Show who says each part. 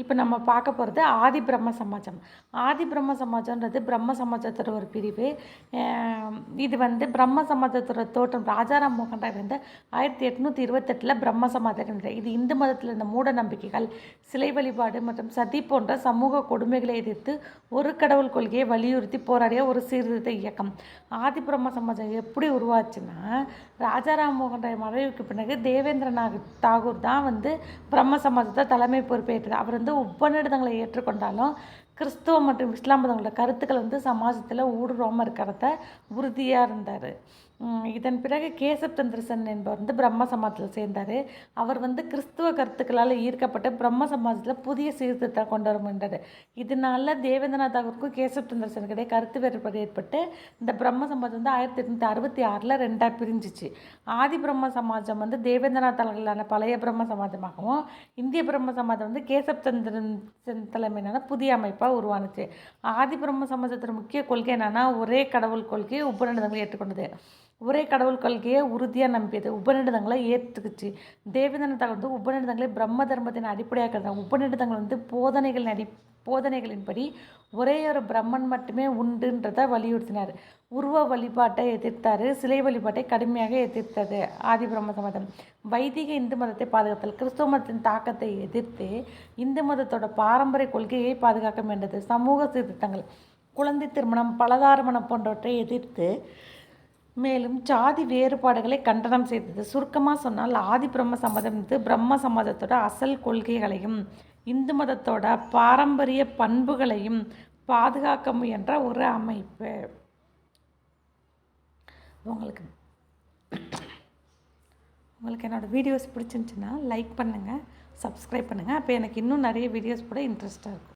Speaker 1: இப்போ நம்ம பார்க்க போகிறது ஆதி பிரம்ம சமாஜம். ஆதி பிரம்ம சமாஜம்ன்றது பிரம்ம சமாஜத்தோட ஒரு பிரிவு. இது வந்து பிரம்ம சமாஜத்தோட தோற்றம் ராஜாராம் மோகன் ராய் வந்து ஆயிரத்தி எட்நூற்றி இருபத்தெட்டில் பிரம்ம சமாஜம் இது இந்து மதத்தில் இருந்த மூட நம்பிக்கைகள் சிலை வழிபாடு மற்றும் சதி போன்ற சமூக கொடுமைகளை எதிர்த்து ஒரு கடவுள் கொள்கையை வலியுறுத்தி போராடிய ஒரு சீர்திருத்த இயக்கம். ஆதி பிரம்ம சமாஜம் எப்படி உருவாச்சுன்னா ராஜாராம் மோகன் ராய் மறைவுக்கு பிறகு தேவேந்திரநாத் தாகூர் தான் வந்து பிரம்ம சமாஜத்தை தலைமை பொறுப்பேற்றது. அவர் வந்து உபநிடதங்களை ஏற்றுக்கொண்டாலும் கிறிஸ்துவ மற்றும் இஸ்லாம் மதங்களோட கருத்துக்கள் வந்து சமாஜத்தில் ஊடுருவாமல் இருக்கிறத உறுதியாக இருந்தார். இதன் பிறகு கேசப் சந்திரசன் என்பவர் வந்து பிரம்ம சமாஜத்தில் சேர்ந்தார். அவர் வந்து கிறிஸ்துவ கருத்துக்களால் ஈர்க்கப்பட்டு பிரம்ம சமாஜத்தில் புதிய சீர்திருத்தம் கொண்டு வர முயன்றார். இதனால தேவேந்திரநாத் தாகூருக்கும் கேசப் சந்திரசனுக்கு இடையே கருத்து வேறுபாடு ஏற்பட்டு இந்த பிரம்ம சமாஜம் வந்து ஆயிரத்தி எட்நூற்றி அறுபத்தி ஆறில் ரெண்டாக பிரிஞ்சிச்சு. ஆதி பிரம்ம சமாஜம் வந்து தேவேந்திரநாத் தலைமையிலான பழைய பிரம்ம சமாஜமாகவும் இந்திய பிரம்ம சமாஜம் வந்து கேசப் சந்திரன் சென் தலைமையிலான புதிய அமைப்பாக உருவானுச்சு. ஆதி பிரம்ம சமாஜத்தின் முக்கிய கொள்கை என்னென்னா ஒரே கடவுள் கொள்கையை உபநிடதங்களை ஏற்றுக்கொண்டது. ஒரே கடவுள் கொள்கையை உறுதியாக நம்பியது. உபநிடதங்களை ஏற்றுக்குச்சு தேவேந்திரநாத் வந்து உபநிடதங்களை பிரம்ம தர்மத்தின் அடிப்படையாக கருதுறாங்க உபநிடதங்கள் வந்து போதனைகளின் அடி போதனைகளின்படி ஒரே ஒரு பிரம்மன் மட்டுமே உண்டுன்றதை வலியுறுத்தினார். உருவ வழிபாட்டை எதிர்த்தார். சிலை வழிபாட்டை கடுமையாக எதிர்த்தது. ஆதி பிரம்ம சமதம் வைதிக இந்து மதத்தை பாதுகாத்தல் கிறிஸ்துவ மதத்தின் தாக்கத்தை எதிர்த்து இந்து மதத்தோட பாரம்பரிய கொள்கையை பாதுகாக்க வேண்டது சமூக சீர்திருத்தங்கள். குழந்தை திருமணம் பலதாரமணம் போன்றவற்றை எதிர்த்து மேலும் ஜாதி வேறுபாடுகளை கண்டனம் செய்தது. சுருக்கமாக சொன்னால் ஆதி பிரம்ம சம்மதம் வந்து பிரம்ம சம்மதத்தோட அசல் கொள்கைகளையும் இந்து மதத்தோட பாரம்பரிய பண்புகளையும் பாதுகாக்க முயன்ற ஒரு அமைப்பு. உங்களுக்கு உங்களுக்கு என்னோடய வீடியோஸ் பிடிச்சிருந்துச்சுன்னா லைக் பண்ணுங்கள் சப்ஸ்கிரைப் பண்ணுங்கள் அப்போ எனக்கு இன்னும் நிறைய வீடியோஸ் கூட இன்ட்ரெஸ்ட்டாக இருக்கும்.